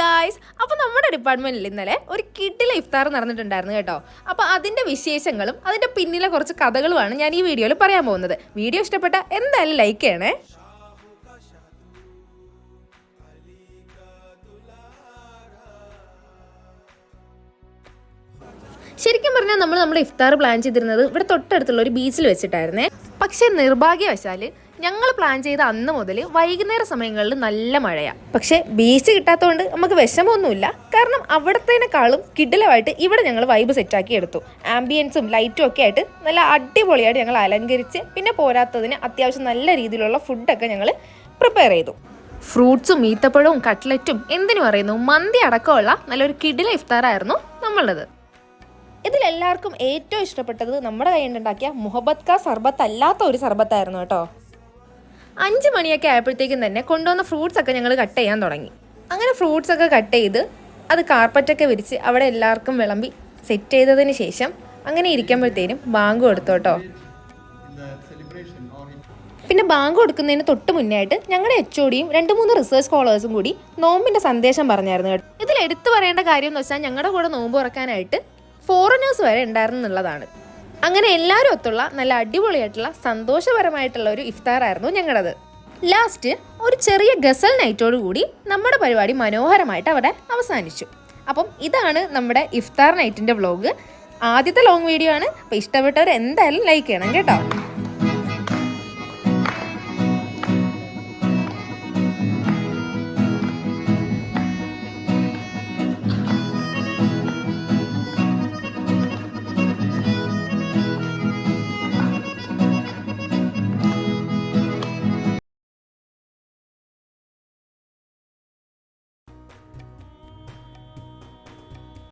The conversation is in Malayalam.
ഗായ്സ് അപ്പോൾ നമ്മുടെ ഡിപ്പാർട്ട്മെന്റിൽ ഇന്നലെ ഒരു കിട്ടിലെ ഇഫ്താർ നടന്നിട്ടുണ്ടായിരുന്നു കേട്ടോ. അപ്പോൾ അതിന്റെ വിശേഷങ്ങളും അതിന്റെ പിന്നിലെ കുറച്ച് കഥകളുമാണ് ഞാൻ ഈ വീഡിയോയിൽ പറയാൻ പോകുന്നത്. വീഡിയോ ഇഷ്ടപ്പെട്ട എന്തായാലും ലൈക്ക് ചെയ്യണേ. ശരിക്കും പറഞ്ഞാൽ നമ്മൾ നമ്മുടെ ഇഫ്താർ പ്ലാൻ ചെയ്തിരുന്നത് ഇവിടെ തൊട്ടടുത്തുള്ള ഒരു ബീച്ചിൽ വെച്ചിട്ടായിരുന്നേ. പക്ഷേ നിർഭാഗ്യവശാൽ ഞങ്ങൾ പ്ലാൻ ചെയ്ത അന്ന് മുതൽ വൈകുന്നേര സമയങ്ങളിൽ നല്ല മഴയാണ് പക്ഷേ ബീച്ച് കിട്ടാത്തതുകൊണ്ട് നമുക്ക് വിഷമമൊന്നുമില്ല. കാരണം അവിടത്തേനേക്കാളും കിഡിലമായിട്ട് ഇവിടെ ഞങ്ങൾ വൈബ് സെറ്റാക്കി എടുത്തു. ആംബിയൻസും ലൈറ്റും ഒക്കെ ആയിട്ട് നല്ല അടിപൊളിയായിട്ട് ഞങ്ങൾ അലങ്കരിച്ച് പിന്നെ പോരാത്തതിന് അത്യാവശ്യം നല്ല രീതിയിലുള്ള ഫുഡൊക്കെ ഞങ്ങൾ പ്രിപ്പയർ ചെയ്തു. ഫ്രൂട്ട്സും ഈത്തപ്പഴവും കട്ട്ലറ്റും എന്തിനു പറയുന്നു? മന്തി അടക്കമുള്ള നല്ലൊരു കിഡില ഇഫ്താറായിരുന്നു നമ്മളുടേത്. ഇതിലെല്ലാവർക്കും ഏറ്റവും ഇഷ്ടപ്പെട്ടത് നമ്മുടെ കൈകൊണ്ടുണ്ടാക്കിയ മുഹബത് കാ സർബത്ത് അല്ലാത്ത ഒരു സർബത്തായിരുന്നു കേട്ടോ. അഞ്ച് മണിയൊക്കെ ആയപ്പോഴത്തേക്കും തന്നെ കൊണ്ടുവന്ന ഫ്രൂട്ട്സ് ഒക്കെ ഞങ്ങൾ കട്ട് ചെയ്യാൻ തുടങ്ങി. അങ്ങനെ ഫ്രൂട്ട്സ് ഒക്കെ കട്ട് ചെയ്ത് അത് കാർപ്പറ്റൊക്കെ വിരിച്ച് അവിടെ എല്ലാവർക്കും വിളമ്പി സെറ്റ് ചെയ്തതിന് ശേഷം അങ്ങനെ ഇരിക്കുമ്പോഴത്തേനും ബാങ്ക് കൊടുത്തു കേട്ടോ. പിന്നെ ബാങ്ക് കൊടുക്കുന്നതിന് തൊട്ട് മുന്നേ ആയിട്ട് ഞങ്ങളുടെ എച്ച് ഒടിയും രണ്ട് മൂന്ന് റിസർച്ച് സ്കോളേഴ്സും കൂടി നോമ്പിന്റെ സന്ദേശം പറഞ്ഞായിരുന്നു ഇതിൽ എടുത്തു പറയേണ്ട കാര്യം എന്ന് വെച്ചാൽ ഞങ്ങളുടെ കൂടെ നോമ്പ് തുറക്കാനായിട്ട് ഫോറിനേഴ്സ് വരെ ഉണ്ടായിരുന്നു എന്നുള്ളതാണ് അങ്ങനെ എല്ലാവരും ഒത്തുള്ള നല്ല അടിപൊളിയായിട്ടുള്ള സന്തോഷപരമായിട്ടുള്ള ഒരു ഇഫ്താറായിരുന്നു ഞങ്ങളത്. ലാസ്റ്റ് ഒരു ചെറിയ ഗസൽ നൈറ്റോട് കൂടി നമ്മുടെ പരിപാടി മനോഹരമായിട്ട് അവിടെ അവസാനിച്ചു. അപ്പം ഇതാണ് നമ്മുടെ ഇഫ്താർ നൈറ്റിന്റെ വ്ളോഗ് ആദ്യത്തെ ലോങ് വീഡിയോ ആണ്. അപ്പോൾ ഇഷ്ടപ്പെട്ടവർ എന്തായാലും ലൈക്ക് ചെയ്യണം കേട്ടോ.